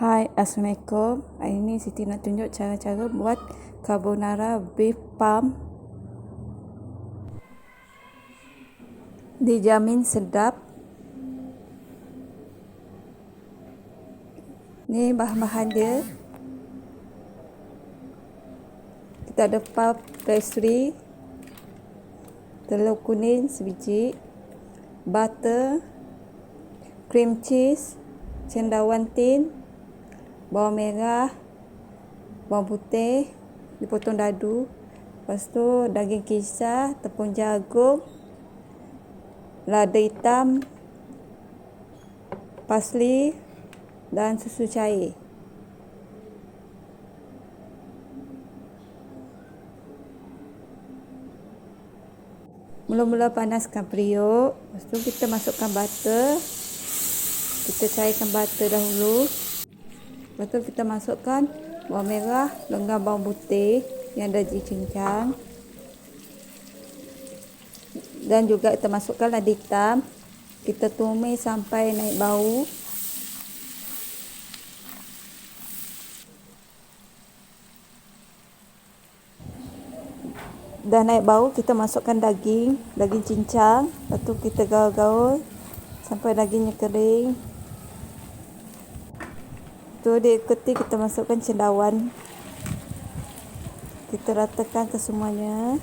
Hai, Assalamualaikum. Hari ini Siti nak tunjuk cara-cara buat carbonara beef palm. Dijamin sedap. Ni bahan-bahan dia. Kita ada puff pastry, telur kuning sebiji, butter, cream cheese, cendawan tin, bawang merah, bawang putih, dipotong dadu. Lepas tu daging kisar, tepung jagung, lada hitam, parsley dan susu cair. Mula-mula panaskan periuk. Lepas tu kita masukkan butter. Kita cairkan butter dahulu. Lepas tu kita masukkan bawang merah, lengah bawang putih yang dah dicincang. Dan juga kita masukkan lada hitam. Kita tumis sampai naik bau. Dah naik bau, kita masukkan daging, daging cincang. Lepas tu kita gaul-gaul sampai dagingnya kering. Tu diikuti kita masukkan cendawan. Kita ratakan ke semuanya.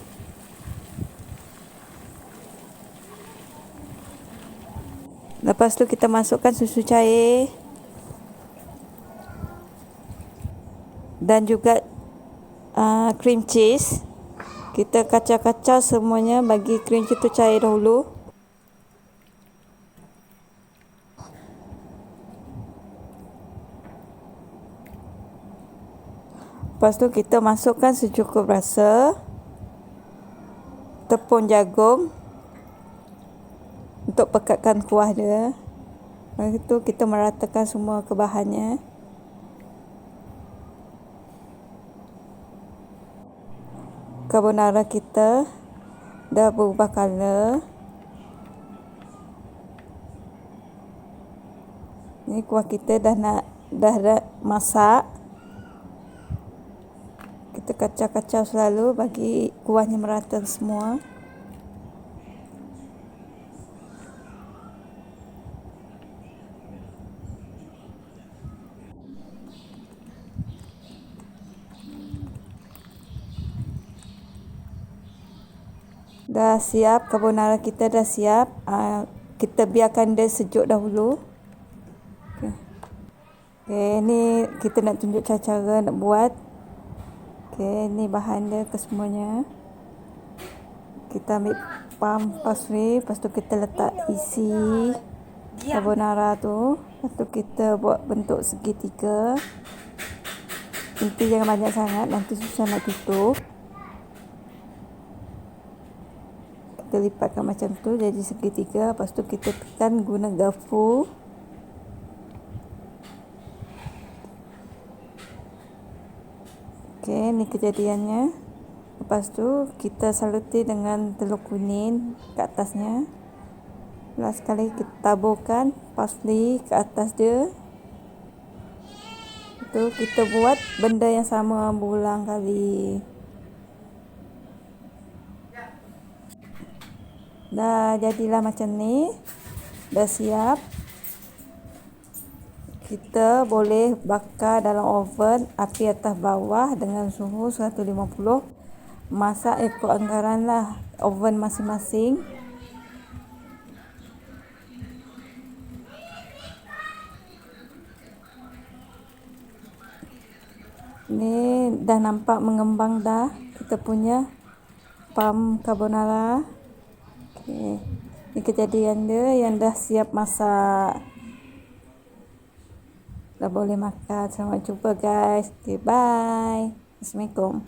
Lepas tu kita masukkan susu cair. Dan juga uh, cream cheese. Kita kacau-kacau semuanya bagi cream cheese tu cair dahulu. Lepas tu kita masukkan secukup rasa tepung jagung untuk pekatkan kuah dia. Lepas tu kita meratakan semua ke bahannya. Carbonara kita dah berubah color. Ni kuah kita dah nak dah, dah masak kita kacau-kacau selalu bagi kuahnya merata semua. Dah siap carbonara kita dah siap. Uh, kita biarkan dia sejuk dahulu. Okay, ni kita nak tunjuk cara-cara nak buat Okey, ni bahan dia ke semuanya. Kita ambil pam pasri, lepas tu kita letak isi carbonara tu. Lepas tu kita buat bentuk segitiga. Inti jangan banyak sangat, nanti susah nak tutup. Kita lipatkan macam tu jadi segitiga. Lepas tu kita tekan guna garpu. Okey, ni kejadiannya. Lepas tu kita saluti dengan telur kuning ke atasnya. Last kali kita taburkan parsley ke atas dia. Itu kita buat benda yang sama berulang kali. Dah jadilah macam ni. Dah siap kita boleh bakar dalam oven api atas bawah dengan suhu 150 masak ikut anggaran lah oven masing-masing. Ni dah nampak mengembang dah kita punya pam carbonara. Okay. ni kejadian dia yang dah siap masak dah boleh makan. Selamat jumpa guys. Okay, bye. Assalamualaikum.